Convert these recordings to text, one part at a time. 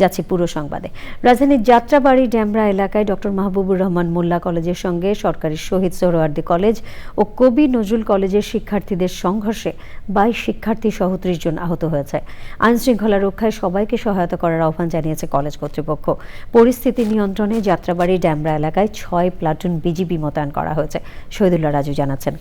যাচ্ছি পুরো সংবাদে। রাজধানীর যাত্রাবাড়ি ড্যামরা এলাকায় ডক্টর মাহবুবুর রহমান মোল্লা কলেজের সঙ্গে সরকারি শহীদ সোহরাওয়ার্দী কলেজ ও কবি নজরুল কলেজের শিক্ষার্থীদের সংঘর্ষে বাইশ শিক্ষার্থী সহ ত্রিশ জন আহত হয়েছে। আইন শৃঙ্খলা রক্ষায় সবাইকে সহায়তা করার আহ্বান জানিয়েছে কলেজ কর্তৃপক্ষ। পরিস্থিতি নিয়ন্ত্রণে যাত্রাবাড়ি ড্যামরা এলাকায় ছয় প্লাটুন বিজিবি মোতায়েন করা হয়েছে। শহীদুল্লাহ রাজু জানাচ্ছেন।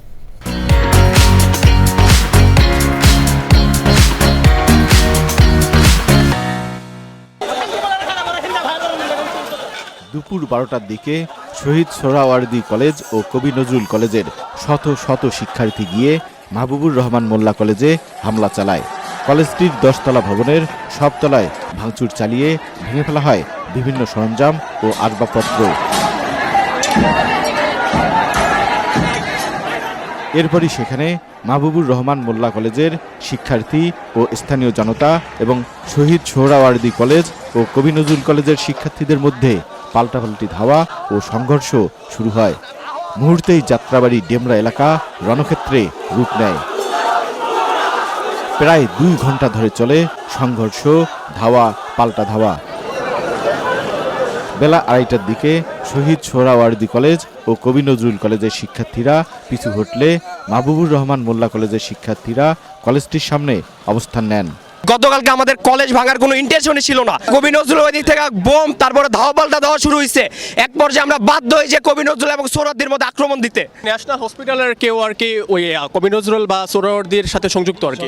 দুপুর বারোটার দিকে শহীদ সোহরাওয়ার্দী কলেজ ও কবি নজরুল কলেজের শত শত শিক্ষার্থী গিয়ে মাহবুবুর রহমান মোল্লা কলেজে হামলা চালায়। কলেজটির দশতলা ভবনের সব তলায় ভাঙচুর চালিয়ে ভেঙে ফেলা হয় বিভিন্ন সরঞ্জাম ও আসবাবপত্র। এরপরই সেখানে মাহবুবুর রহমান মোল্লা কলেজের শিক্ষার্থী ও স্থানীয় জনতা এবং শহীদ সোহরাওয়ার্দী কলেজ ও কবি নজরুল কলেজের শিক্ষার্থীদের মধ্যে পাল্টাপাল্টি ধাওয়া ও সংঘর্ষ শুরু হয়। মুহূর্তেই যাত্রাবাড়ি ডেমরা এলাকা রণক্ষেত্রে রূপ নেয়। প্রায় দুই ঘণ্টা ধরে চলে সংঘর্ষ, ধাওয়া, পাল্টা ধাওয়া। বেলা আড়াইটার দিকে শহীদ সোহরাওয়ার্দী কলেজ ও কবি নজরুল কলেজের শিক্ষার্থীরা পিছু হটলে মাহবুবুর রহমান মোল্লা কলেজের শিক্ষার্থীরা কলেজটির সামনে অবস্থান নেন। গতকালকে আমাদের কলেজ ভাঙার কোনো ইন্টেনশনই ছিল না। কবি নজরুল ওই দিক থেকে বোম তারপরে ধাওয়া পাল্টা দেওয়া শুরু হয়েছে এক পর্যায়ে আমরা বাধ্য হই যে কবি নজরুল এবং সোরাদ্দির মধ্যে আক্রমণ দিতে। ন্যাশনাল হসপিটালের কেউ আর কি ওই কবি নজরুল বা সোহরাওয়ার্দীর সাথে সংযুক্ত আর কি।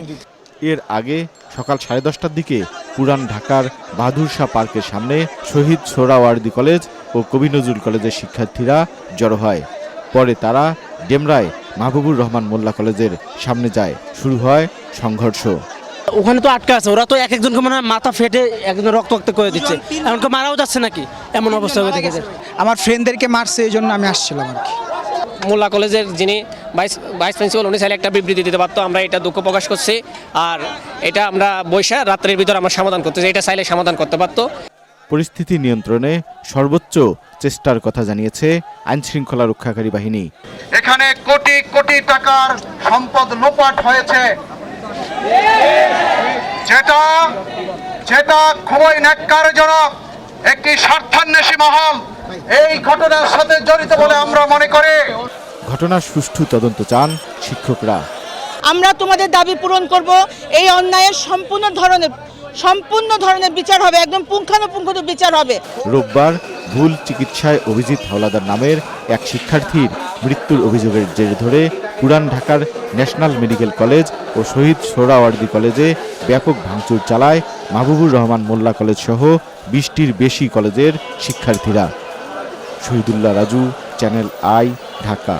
এর আগে সকাল সাড়ে দশটার দিকে পুরান ঢাকার বাহাদুর শাহ পার্কের সামনে শহীদ সোহরাওয়ার্দী কলেজ ও কবি নজরুল কলেজের শিক্ষার্থীরা জড়ো হয়। পরে তারা ডেমরায় মাহবুবুর রহমান মোল্লা কলেজের সামনে যায়। শুরু হয় সংঘর্ষ। ওখানে তো আটকা আছে ওরা তো এক একজনকে মানে মাথা ফেটে একজন রক্ত রক্ত করে দিচ্ছে। এমনকি মারাও যাচ্ছে নাকি? এমন অবস্থা হয়ে দেখেছে আমার ফ্রেন্ডদেরকে মারছে এই জন্য আমি আসছিলাম আর কি। মোল্লা কলেজের যিনি ভাইস ভাইস প্রিন্সিপাল উনি চাইলে একটা বিবৃতি দিতে পারতো আমরা এটা দুঃখ প্রকাশ করছি। আর এটা আমরা বৈশা রাত্রের ভিতর আমরা সমাধান করতেছি এটা চাইলে সমাধান করতে পারতো। পরিস্থিতি নিয়ন্ত্রণে সর্বোচ্চ চেষ্টার কথা জানিয়েছে আইনশৃঙ্খলা রক্ষাকারী বাহিনী। এখানে কোটি কোটি টাকার সম্পদ লোপাট হয়েছে। যেটা যেটা খুবই ন্যাক্কারজনক একটি স্বার্থান্বেষী মহল। এই ঘটনার সাথে জড়িত বলে আমরা মনে করি। ঘটনার সুষ্ঠু তদন্ত চান শিক্ষকরা। আমরা তোমাদের দাবি পূরণ করব। এই অন্যায়ের সম্পূর্ণ ধরনের সম্পূর্ণ ধরনের বিচার হবে একদম পুঙ্খানুপুঙ্খ বিচার হবে। রোববার ভুল চিকিৎসায় অভিজিৎ হাওলাদার নামের এক শিক্ষার্থীর মৃত্যুর অভিযোগের জের ধরে পুরান ঢাকার ন্যাশনাল মেডিকেল কলেজ ও শহীদ সোহরাওয়ার্দী কলেজে ব্যাপক ভাঙচুর চালায় মাহবুবুর রহমান মোল্লা কলেজ সহ বিশটির বেশি কলেজের শিক্ষার্থীরা। Shahidullah Raju, channel I, Dhaka.